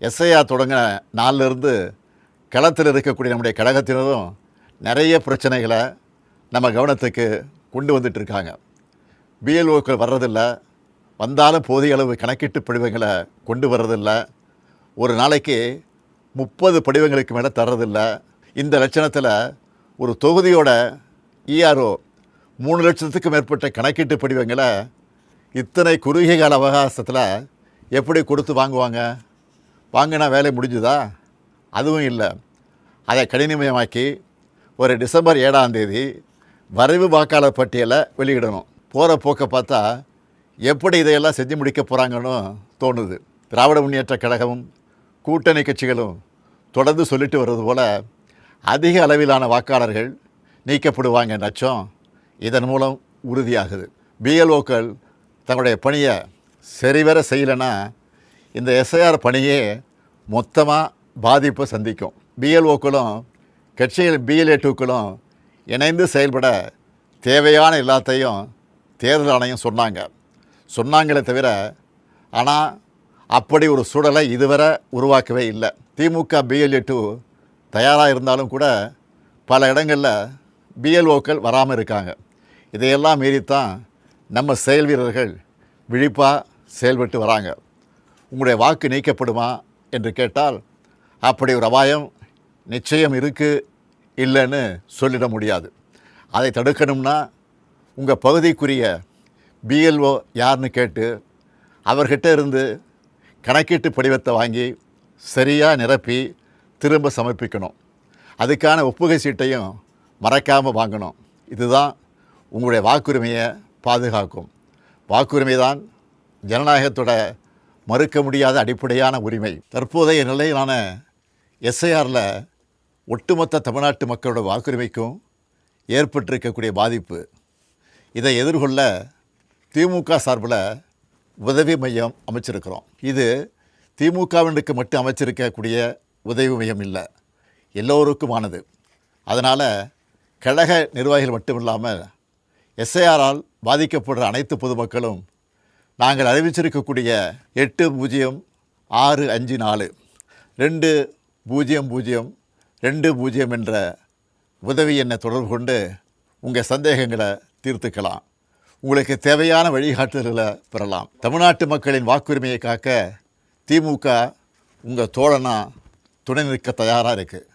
SIR தொடங்கின நாளிலிருந்து களத்தில் இருக்கக்கூடிய நம்முடைய கழகத்தினரும் நிறைய பிரச்சனைகளை நம்ம கவனத்துக்கு கொண்டு வந்துட்டு இருக்காங்க பிஎல்ஓக்கள் வர்றதில்ல. வந்தாலும் போதிய அளவு கணக்கீட்டு படிவங்களை கொண்டு வர்றதில்ல. ஒரு நாளைக்கு முப்பது படிவங்களுக்கு மேலே தர்றதில்லை. இந்த லட்சணத்தில் ஒரு தொகுதியோட இஆர்ஓ மூணு லட்சத்துக்கு மேற்பட்ட கணக்கீட்டு படிவங்களை இத்தனை குறுகிய கால அவகாசத்தில் எப்படி கொடுத்து வாங்குவாங்க? வாங்கினா வேலை முடிஞ்சுதா? அதுவும் இல்லை. அதை கடினமயமாக்கி ஒரு டிசம்பர் ஏழாம் தேதி வரைவு வாக்காளர் பட்டியலை வெளியிடணும். போகிற போக்கை பார்த்தா எப்படி இதையெல்லாம் செஞ்சு முடிக்க போகிறாங்கன்னு தோணுது. திராவிட முன்னேற்ற கழகமும் கூட்டணி கட்சிகளும் தொடர்ந்து சொல்லிட்டு வர்றது போல் அதிக அளவிலான வாக்காளர்கள் நீக்கப்படுவாங்க நச்சம் இதன் மூலம் உறுதியாகுது. பிஎல்ஓக்கள் தங்களுடைய பணியை சரிவர செய்யலைன்னா இந்த எஸ்ஐஆர் பணியே மொத்தமாக பாதிப்பை சந்திக்கும். பிஎல்ஓக்களும் கட்சிகள் பிஎல்ஏ டூக்களும் இணைந்து செயல்பட தேவையான எல்லாத்தையும் தேர்தல் ஆணையம் சொன்னாங்க. சொன்னாங்களே தவிர ஆனால் அப்படி ஒரு சூழலை இதுவரை உருவாக்கவே இல்லை. திமுக பிஎல்ஏ டூ தயாராக இருந்தாலும் கூட பல இடங்களில் பிஎல்ஓக்கள் வராமல் இருக்காங்க. இதையெல்லாம் மீறித்தான் நம்ம செயல் வீரர்கள் விழிப்பாக செயல்பட்டு வராங்க. உங்களுடைய வாக்கு நீக்கப்படுமா? என்று கேட்டால் அப்படி ஒரு அபாயம் நிச்சயம் இருக்குது இல்லைன்னு சொல்லிட முடியாது. அதை தடுக்கணும்னா உங்கள் பகுதிக்குரிய பிஎல்ஓ யாருன்னு கேட்டு அவர்கிட்ட இருந்து கணக்கீட்டு படிவத்தை வாங்கி சரியாக நிரப்பி திரும்ப சமர்ப்பிக்கணும். அதுக்கான ஒப்புகை சீட்டையும் மறக்காமல் வாங்கணும். இதுதான் உங்களுடைய வாக்குரிமையை பாதுகாக்கும். வாக்குரிமை தான் ஜனநாயகத்தோட மறுக்க முடியாத அடிப்படையான உரிமை. தற்போதைய நிலையிலான எஸ்ஐஆரில் ஒட்டுமொத்த தமிழ்நாட்டு மக்களோட வாக்குரிமைக்கும் ஏற்பட்டிருக்கக்கூடிய பாதிப்பு. இதை எதிர்கொள்ள திமுக சார்பில் உதவி மையம் அமைச்சிருக்கிறோம். இது திமுகவினுக்கு மட்டும் அமைச்சிருக்கக்கூடிய உதவி மையம் இல்லை எல்லோருக்குமானது. அதனால் கழக நிர்வாகிகள் மட்டுமில்லாமல் எஸ்ஐஆரால் பாதிக்கப்படுற அனைத்து பொதுமக்களும் நாங்கள் அறிவிச்சிருக்கக்கூடிய எட்டு பூஜ்ஜியம் ஆறு அஞ்சு நாலு. ரெண்டு பூஜ்ஜியம் பூஜ்ஜியம் ரெண்டு பூஜ்ஜியம் என்ற உதவி எண்ணை தொடர்பு கொண்டு உங்கள் சந்தேகங்களை தீர்த்துக்கலாம். உங்களுக்கு தேவையான வழிகாட்டுதல்களை பெறலாம். தமிழ்நாட்டு மக்களின் வாக்குரிமையை காக்க திமுக உங்கள் தோழனாக துணை நிற்க தயாராக இருக்குது